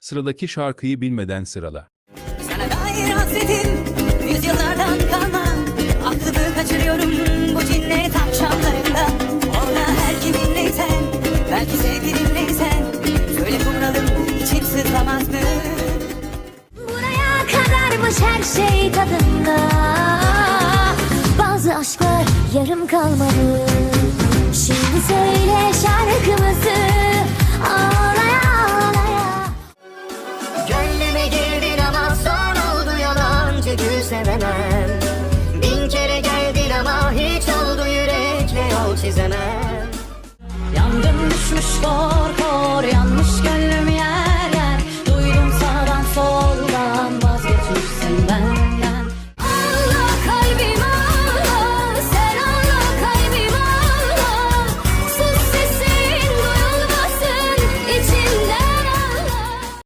Sıradaki şarkıyı bilmeden sırala. Sana dair hasretim yüzyıllardan kalma Aklımı kaçırıyorum bu cinnet akşamlarında Orada her kiminleysen belki sevgilimleysen Söyle kumralım içim sızlamaz mı? Buraya kadarmış her şey tadında Bazı aşklar yarım kalmalı gül sevemem. Bin kere geldin ama hiç oldu yürekle yol çizemem. Yandım düşmüş kor kor yanmış gönlüm